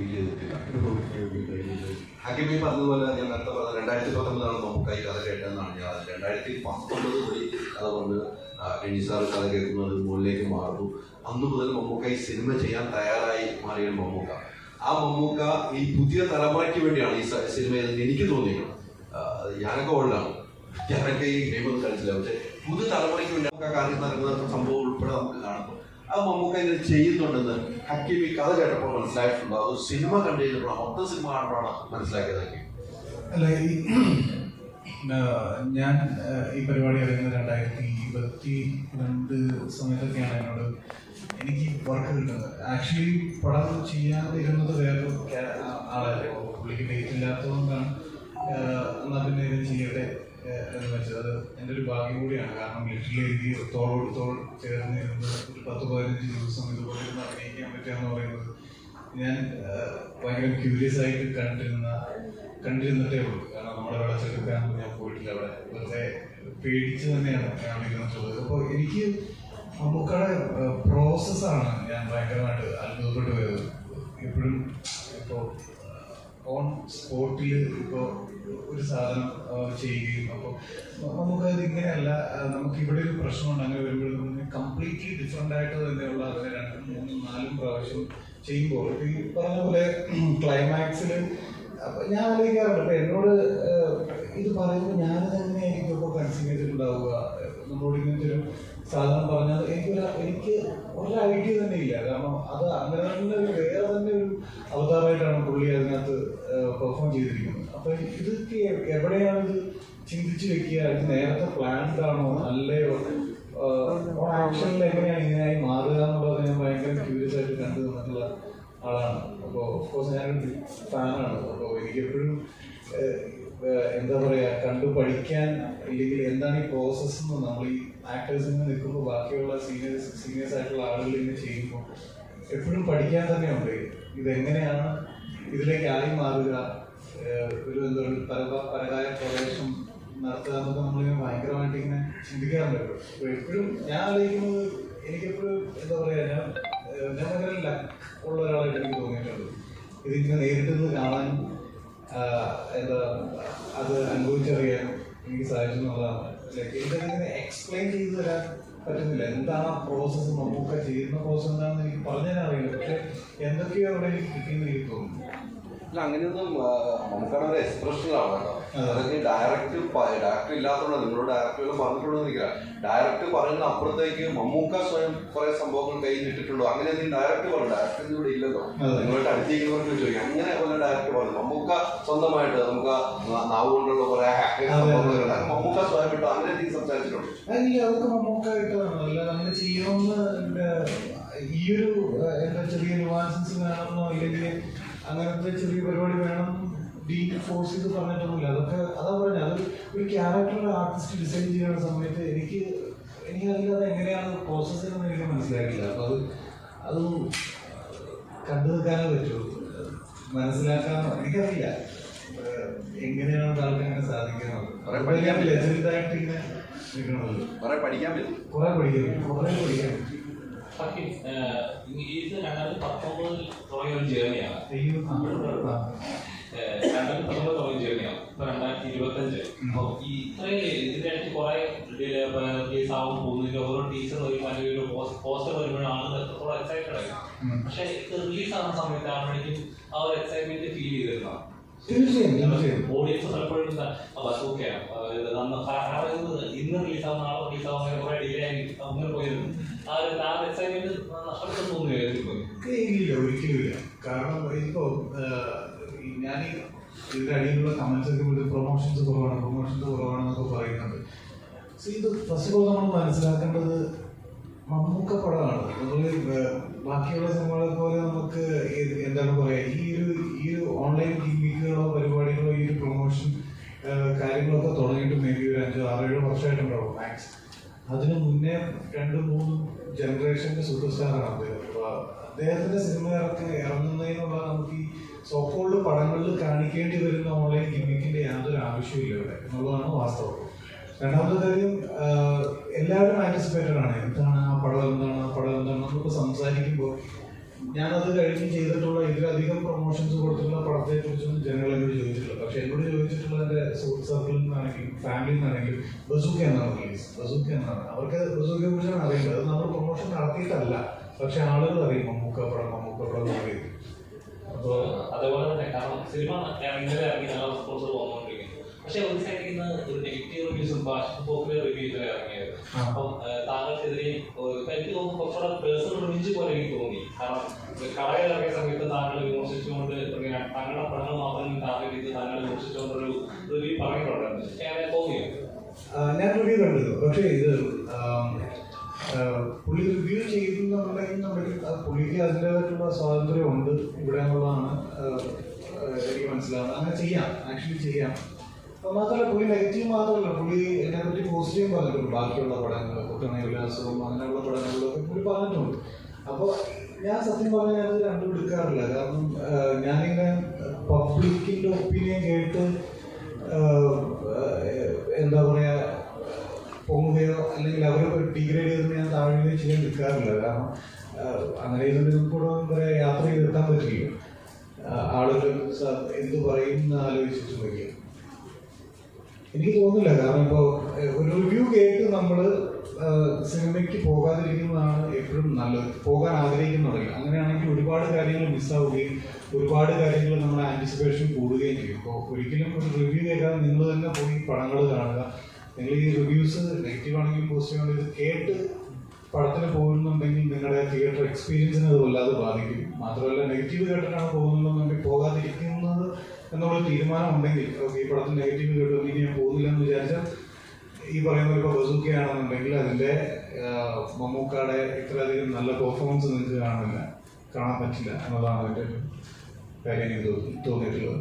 Feel Hakimi പറഞ്ഞതുപോലെ ഞാൻ നേരത്തെ പറഞ്ഞ രണ്ടായിരത്തി പത്തൊമ്പതാണ് നമുക്ക് ഈ കഥ കേട്ടതെന്നാണ് ഞാൻ രണ്ടായിരത്തി പത്തൊമ്പത് വഴി കഥ കൊണ്ട് എണ്ണിസാർ സാർ കഥ കേൾക്കുന്നത് മുകളിലേക്ക് മാറുന്നു. അന്ന് മുതൽ മമ്മൂക്ക ഈ സിനിമ ചെയ്യാൻ തയ്യാറായി മാറിയ മമ്മൂക്ക. ആ മമ്മൂക്ക ഈ പുതിയ തലമുറയ്ക്ക് വേണ്ടിയാണ് ഈ സിനിമ എനിക്ക് തോന്നിയത് ഞാനൊക്കെ ഓൾഡാണ്. ഞാനൊക്കെ ഈ ഗെയിം ഒന്നും കളിച്ചില്ല. പക്ഷേ പുതിയ തലമുറയ്ക്ക് വേണ്ടി നമുക്ക് കാര്യം നടക്കുന്ന സംഭവം ഉൾപ്പെടെ നമുക്ക് കാണുമ്പോൾ ആ മമ്മൂക്ക ഇങ്ങനെ ചെയ്യുന്നുണ്ടെന്ന് ഹക്കിമി കഥ കേട്ടപ്പോൾ മനസ്സിലായിട്ടുണ്ട്. അത് സിനിമ കണ്ടു കഴിഞ്ഞപ്പോൾ മൊത്തം സിനിമ കാണുമ്പോഴാണ് മനസ്സിലാക്കിയത് ഹക്കീം അല്ല ഈ ഞാൻ ഈ പരിപാടി ഇറങ്ങുന്നത് രണ്ടായിരത്തി ഇരുപത്തി രണ്ട് സമയത്തൊക്കെയാണ് എന്നോട് എനിക്ക് വർക്ക് കിട്ടുന്നത്. ആക്ച്വലി പടം ചെയ്യാതിരുന്നത് വേറെ ആളല്ലേ പുള്ളിക്ക് ഡേറ്റ് ഇല്ലാത്തതുകൊണ്ടാണ് എന്നാൽ പിന്നെ ഇത് ചെയ്യട്ടെ? വെച്ചത് അത് എന്റെ ഒരു ഭാഗ്യം കൂടിയാണ്. കാരണം എനിക്ക് തോളോട് തോൾ ചേർന്ന് ഒരു പത്ത് പതിനഞ്ച് ദിവസം ഇതുപോലെ ഇരുന്ന് അഭിനയിക്കാൻ പറ്റുക എന്ന് പറയുന്നത് ഞാൻ ഭയങ്കര ക്യൂരിയസ് ആയിട്ട് കണ്ടിരുന്ന കണ്ടിരുന്നിട്ടേ ഉള്ളൂ. കാരണം നമ്മുടെ വെള്ളച്ചെടുക്കാനൊന്നും ഞാൻ പോയിട്ടില്ല അവിടെ. വെറുതെ പേടിച്ച് തന്നെയാണ് ഇരുന്നിട്ടുള്ളത് അപ്പോൾ എനിക്ക് മമ്മൂക്കയുടെ പ്രോസസ്സാണ് ഞാൻ ഭയങ്കരമായിട്ട് അത്ഭുതപ്പെട്ടു പോയത്. എപ്പോഴും ഇപ്പോൾ ഓൺ സ്പോട്ടിൽ ഇപ്പോൾ ഒരു സാധനം ചെയ്യുകയും അപ്പോൾ അത് ഇങ്ങനെയല്ല നമുക്ക് ഇവിടെ ഒരു പ്രശ്നമുണ്ട് അങ്ങനെ വരുമ്പോഴത്തേക്കും കംപ്ലീറ്റ്ലി ഡിഫറെന്റ് ആയിട്ട് തന്നെയുള്ള അതിനെ രണ്ടും മൂന്നും നാലും പ്രാവശ്യം ചെയ്യുമ്പോൾ ഈ പറഞ്ഞ പോലെ ക്ലൈമാക്സിൽ അപ്പൊ ഞാൻ ആലോചിക്കാറുണ്ട് അപ്പം എന്നോട് ഇത് പറയുമ്പോൾ ഞാൻ എങ്ങനെയായിരിക്കും ഇപ്പോൾ കൺസ്യൂം ചെയ്തിട്ടുണ്ടാവുക? നമ്മളോട് ഇങ്ങനത്തെ ഒരു സാധനം പറഞ്ഞാൽ എനിക്കൊരു എനിക്ക് ഒരു ഐഡിയ തന്നെ ഇല്ല. കാരണം അത് അങ്ങനെ തന്നെ തന്നെ ഒരു പെർഫോം ചെയ്തിരിക്കുന്നത്. അപ്പൊ ഇതൊക്കെ എവിടെയാണ് ഇത് ചിന്തിച്ചു വെക്കുക? ഇത് നേരത്തെ പ്ലാൻഡ് ആണോ? അല്ലയോ ആക്ഷനിൽ എങ്ങനെയാണ് ഇങ്ങനെയായി മാറുക എന്നുള്ളത് ഞാൻ ഭയങ്കര ക്യൂരിയസ് ആയിട്ട് കണ്ടു നിന്നിട്ടുള്ള ആളാണ്. അപ്പോൾ ഓഫ്കോഴ്സ് ഞാനൊരു ഫാനാണ് അപ്പോൾ എനിക്കെപ്പോഴും എന്താ പറയുക കണ്ടു പഠിക്കാൻ ഇല്ലെങ്കിൽ എന്താണ് ഈ പ്രോസസ്സ് എന്ന് നമ്മൾ ഈ ആക്ടേഴ്സിൽ നിന്ന് നിൽക്കുമ്പോൾ ബാക്കിയുള്ള സീനിയേഴ്സ് സീനിയേഴ്സ് ആയിട്ടുള്ള ആളുകൾ ഇങ്ങനെ ചെയ്യുമ്പോൾ എപ്പോഴും പഠിക്കാൻ തന്നെയുണ്ട് ഇതെങ്ങനെയാണ് ഇതിലേക്ക് ആയി മാറുക? ഒരു എന്താ പറയുക പ്രവേശം നടത്തുക എന്നൊക്കെ നമ്മളിങ്ങനെ ഭയങ്കരമായിട്ട് ഇങ്ങനെ ചിന്തിക്കാറുണ്ട് എപ്പോഴും ഞാൻ ആലോചിക്കുന്നത് എനിക്കെപ്പോഴും എന്താ പറയുക ഞാൻ ഞാൻ ഭയങ്കര ഉള്ള ഒരാളായിട്ട് എനിക്ക് തോന്നിയിട്ടുണ്ട്. ഇതിങ്ങനെ നേരിട്ട് നിന്ന് കാണാനും എന്താ അത് അനുഭവിച്ചറിയാൻ എനിക്ക് സാധിച്ചു എന്നുള്ളതാണ്. എനിക്കതിങ്ങനെ എക്സ്പ്ലെയിൻ ചെയ്ത് തരാൻ പറ്റുന്നില്ല. എന്താണ് ആ പ്രോസസ്സ് നമുക്ക് ചെയ്യുന്ന പ്രോസസ്സ് എന്താണെന്ന് എനിക്ക് പറഞ്ഞു അറിയില്ല. പക്ഷെ എന്തൊക്കെയോ അവിടെ എനിക്ക് കിട്ടിയെന്ന് എനിക്ക് തോന്നുന്നു. അല്ല അങ്ങനെയൊന്നും നമുക്കാണ് ഒരു എക്സ്പ്രഷനിലാണ് കേട്ടോ. അതൊക്കെ ഡയറക്റ്റ് ഡയറക്റ്റ് ഇല്ലാത്തതുകൊണ്ട് നിങ്ങളോട് ഡയറക്റ്റുകൾ പറഞ്ഞിട്ടുണ്ടോ എനിക്കില്ല ഡയറക്റ്റ് പറയുന്ന അപ്പുറത്തേക്ക് മമ്മൂക്ക സ്വയം കുറെ സംഭവങ്ങൾ ഇട്ടിട്ടുണ്ടോ അങ്ങനെ എന്തെങ്കിലും ഡയറക്റ്റ് പറഞ്ഞു ഡയറക്റ്റ് ഇവിടെ ഇല്ലല്ലോ. നിങ്ങളുടെ അടുത്തേക്കുന്നവർക്ക് ചോദിക്കാം. അങ്ങനെ പോലെ ഡയറക്റ്റ് പറഞ്ഞു. മമ്മൂക്ക സ്വന്തമായിട്ട് നമുക്ക് നാവ് കൊണ്ടുള്ള കുറെ. മമ്മൂക്ക സ്വയം ഇട്ടോ. അങ്ങനെ എന്തെങ്കിലും സംസാരിച്ചിട്ടുണ്ട്? അതില്ല മമ്മൂക്ക മമ്മൂക്കായിട്ടാണ് അല്ല അങ്ങനെ ചെയ്യണമെന്ന് ഈ ഒരു എന്താ ചെറിയ നുവാൻസസ് വേണമെന്നോ അല്ലെങ്കിൽ അങ്ങനത്തെ ചെറിയ പരിപാടി വേണം. ഡീ ഫോഴ്സ് ചെയ്ത് പറഞ്ഞിട്ടൊന്നുമില്ല. അതൊക്കെ അതാ പറഞ്ഞത് അത് ഒരു ക്യാരക്ടർ ആർട്ടിസ്റ്റ് ഡിസൈൻ ചെയ്യുന്ന സമയത്ത് എനിക്ക് എനിക്ക് അത് എങ്ങനെയാണ് പ്രോസസ്സ് എന്ന് എനിക്ക് മനസ്സിലാക്കില്ല അപ്പോൾ അത് അത് കണ്ടു നിൽക്കാനേ പറ്റുള്ളൂ മനസ്സിലാക്കാൻ എനിക്കറിയില്ല. എങ്ങനെയാണ് അങ്ങനെ സാധിക്കുന്നത്? കുറെ പഠിക്കാൻ പറ്റില്ല? ലെജൻഡായിട്ട് ഇങ്ങനെ കുറെ പഠിക്കാൻ പറ്റും. കുറെ പഠിക്കും കുറെ പഠിക്കാൻ ഏഹ്, ഇത് രണ്ടായിരത്തി പത്തൊമ്പതിൽ തുടങ്ങിയ ഒരു ജേർണിയാണ്. രണ്ടായിരത്തി പത്തൊമ്പത് തുടങ്ങിയ ജേർണിയാണ്. ഇപ്പൊ രണ്ടായിരത്തി ഇരുപത്തഞ്ച്. അപ്പൊ ഈ ഇത്രയും ഇതിന്റെ ഇടയ്ക്ക് കുറെ ആവും പോകുന്നതിന്റെ ഓരോ ടീച്ചർ വരുമ്പോൾ അല്ലെങ്കിൽ ഒരു പോസ്റ്റർ വരുമ്പോഴാണ് എത്രത്തോളം എക്സൈറ്റഡ് ആയി ഉം. പക്ഷെ ഇത് റിലീസ് ആവുന്ന സമയത്താണെങ്കിലും ആ ഒരു എക്സൈറ്റ്മെന്റ് ഫീൽ ചെയ്തിരുന്നതാണ് തീർച്ചയായും തീർച്ചയായും. ഓഡിയൻസ് പലപ്പോഴും ബസൂക്കയാണ് ഇന്ന് റിലീസാവും നാളെ റിലീസാവും അങ്ങനെ കുറെ ഡിലേ ആയി അങ്ങനെ പോയിരുന്നു. ആ ഒരു ആ എക്സൈറ്റ്മെന്റ് നഷ്ടപ്പെട്ടു തോന്നുന്നു ഏയ് ഇല്ല ഒരിക്കലും ഇല്ല. കാരണം ഇപ്പോ ഞാൻ ഇതിന്റെ അടിയിലുള്ള കമന്റ്സ് ഒക്കെ പ്രൊമോഷൻസ് കുറവാണ് പ്രൊമോഷൻസ് കുറവാണെന്നൊക്കെ പറയുന്നുണ്ട്. ഇത് ഫസ്റ്റ് ഓഫ് ഓൾ നമ്മൾ മനസ്സിലാക്കേണ്ടത് മമ്മൂക്ക പടമാണ് നമ്മൾ ബാക്കിയുള്ള സിനിമകളെ പോലെ നമുക്ക് എന്താണ് പറയാ ഈ ഒരു ഈ ഒരു ഓൺലൈൻ ഗിമ്മിക്കുകളോ പരിപാടികളോ ഈ ഒരു പ്രൊമോഷൻ കാര്യങ്ങളൊക്കെ തുടങ്ങിയിട്ട് മേ ബി ഒരു അഞ്ചോ ആറേഴോ വർഷമായിട്ടുണ്ടാവും മാക്സ് അതിന് മുന്നേ രണ്ട് മൂന്ന് ജനറേഷന്റെ സൂപ്പർ സ്റ്റാറാണ് അദ്ദേഹം അദ്ദേഹത്തിന്റെ സിനിമ ഇറക്കി ഇറങ്ങുന്നതിനുള്ള നമുക്ക് ഈ സോക്കോൾഡ് പടങ്ങളിൽ കാണിക്കേണ്ടി വരുന്ന ഓൺലൈൻ ഗിമ്മിക്കിന്റെ യാതൊരു ആവശ്യമില്ല ഇവിടെ. എന്നുള്ളതാണ് വാസ്തവം. രണ്ടാമത്തെ കാര്യം എല്ലാവരും ആന്റിസിപ്പേറ്റഡ് ആണ്. എന്താണ് പടം എന്താണ് ആ പടം എന്താണ് എന്നൊക്കെ സംസാരിക്കുമ്പോൾ ഞാനത് കഴിഞ്ഞ് ചെയ്തിട്ടുള്ള ഇതിലധികം പ്രൊമോഷൻസ് കൊടുത്തിട്ടുള്ള പടത്തെ കുറിച്ചൊന്നും ജനങ്ങൾ എന്നോട് ചോദിച്ചിട്ടില്ല. പക്ഷെ എന്നോട് ചോദിച്ചിട്ടുള്ള എന്റെ സുഹൃത്ത് സർക്കിളിൽ നിന്നാണെങ്കിൽ ഫാമിലിയിൽ നിന്നാണെങ്കിൽ ബസൂക്ക എന്നാണ് റിലീസ് ബസൂക്ക എന്നാണ്. അവർക്ക് ബസൂക്കയെ കുറിച്ചാണ് അറിയേണ്ടത്. അത് നമ്മൾ പ്രൊമോഷൻ നടത്തിയിട്ടല്ല. പക്ഷെ ആളുകൾ അറിയും മമ്മൂക്ക പടം മമ്മൂക്ക പടം എന്ന് അറിയും അപ്പോൾ അതേപോലെ തന്നെ. കാരണം സിനിമ ഇറങ്ങി നല്ല റെസ്പോൺസ് തോന്നുന്നുണ്ട് പക്ഷെ ഒരു സൈഡിൽ നിന്ന് ഒരു നെഗറ്റീവ് റിവ്യൂസും പോപ്പുലർ റിവ്യൂസ് ഇറങ്ങിയത്. ആ. അപ്പം താങ്കൾക്കെതിരെ എനിക്ക് തോന്നുന്നു കുറച്ചുകൂടെ പേഴ്സണൽ റിവ്യൂ പോലെ എനിക്ക് തോന്നി. കാരണം കടയിൽ ഇറങ്ങിയ സമയത്ത് താങ്കൾ വിമർശിച്ചുകൊണ്ട് താങ്കളുടെ പടങ്ങൾ മാത്രം ടാർഗറ്റ് ചെയ്ത് താങ്കൾ വിമർശിച്ചുകൊണ്ടൊരു റിവ്യൂ പറഞ്ഞിട്ടുണ്ടായിരുന്നു. അങ്ങനെ തോന്നിയോ? ആ, ഞാൻ റിവ്യൂ കണ്ടു പക്ഷേ ഇത് പുള്ളി റിവ്യൂ ചെയ്യുന്നുണ്ടെങ്കിൽ അത് പുള്ളിക്ക് അതിന്റെതായിട്ടുള്ള സ്വാതന്ത്ര്യമുണ്ട് ഇവിടെ എന്നുള്ളതാണ് എനിക്ക് മനസ്സിലാവുന്നത്. അങ്ങനെ ചെയ്യാം. ആക്ച്വലി ചെയ്യാം. മാത്രമല്ല പുള്ളി നെഗറ്റീവ് മാത്രമല്ല. പുള്ളി എന്നെ പറ്റി പോസിറ്റീവ് പറഞ്ഞിട്ടുണ്ട്. ബാക്കിയുള്ള പടങ്ങൾ കുട്ടണ ഉല്ലാസവും അങ്ങനെയുള്ള പടങ്ങളിലൊക്കെ പുള്ളി പറഞ്ഞിട്ടുണ്ട്. അപ്പോൾ ഞാൻ സത്യം പറഞ്ഞാൽ ഞാനത് രണ്ടും എടുക്കാറില്ല. കാരണം ഞാനിങ്ങനെ പബ്ലിക്കിന്റെ ഒപ്പീനിയൻ കേട്ട് എന്താ പറയാ പൊങ്ങുകയോ അല്ലെങ്കിൽ അവരെ ഡിഗ്രേഡ് ചെയ്ത് ഞാൻ താഴ്വരയോ ചെയ്യാൻ എടുക്കാറില്ല കാരണം അങ്ങനെ ഇതിന്റെ കൂടെ എന്താ യാത്ര ചെയ്തെത്താൻ പറ്റില്ല. ആളുകൾ എന്ത് പറയും എന്ന് ആലോചിച്ചിട്ട് വയ്ക്കുക എനിക്ക് തോന്നുന്നില്ല. കാരണം ഇപ്പോൾ ഒരു റിവ്യൂ കേട്ട് നമ്മൾ സിനിമയ്ക്ക് പോകാതിരിക്കുന്നതാണ് എപ്പോഴും നല്ലത്. പോകാൻ ആഗ്രഹിക്കുന്നുണ്ടെങ്കിൽ അങ്ങനെയാണെങ്കിൽ ഒരുപാട് കാര്യങ്ങൾ മിസ്സാവുകയും ഒരുപാട് കാര്യങ്ങൾ നമ്മുടെ ആന്റിസിപ്പേഷൻ കൂടുകയും ചെയ്യും. ഇപ്പോൾ ഒരിക്കലും ഒരു റിവ്യൂ കേൾക്കാതെ നിങ്ങൾ തന്നെ പോയി പടങ്ങൾ കാണുക. നിങ്ങൾ ഈ റിവ്യൂസ് നെഗറ്റീവ് ആണെങ്കിലും പോസിറ്റീവ് ആണെങ്കിലും ഇത് കേട്ട് പടത്തിന് പോകുന്നുണ്ടെങ്കിൽ നിങ്ങളുടെ തിയേറ്റർ എക്സ്പീരിയൻസിനെ അത് വല്ലാതെ ബാധിക്കും. മാത്രമല്ല നെഗറ്റീവ് കേട്ടിട്ടാണ് പോകുന്നുണ്ടെന്നുണ്ടെങ്കിൽ പോകാതിരിക്കുന്നത് എന്നുള്ള തീരുമാനം ഉണ്ടെങ്കിൽ ഈ പടത്തിൽ നെഗറ്റീവ് കേട്ടു ഇനി ഞാൻ പോകുന്നില്ല എന്ന് വിചാരിച്ചാൽ ഈ പറയുന്ന ഇപ്പോൾ ബസൂക്കയാണെന്നുണ്ടെങ്കിൽ അതിന്റെ മമ്മൂക്കാടെ ഇത്രയധികം നല്ല പെർഫോമൻസ് നിങ്ങൾക്ക് കാണുന്നില്ല കാണാൻ പറ്റില്ല എന്നുള്ളതാണ് എന്റെ കാര്യം എനിക്ക് തോന്നി- തോന്നിയിട്ടുള്ളത്.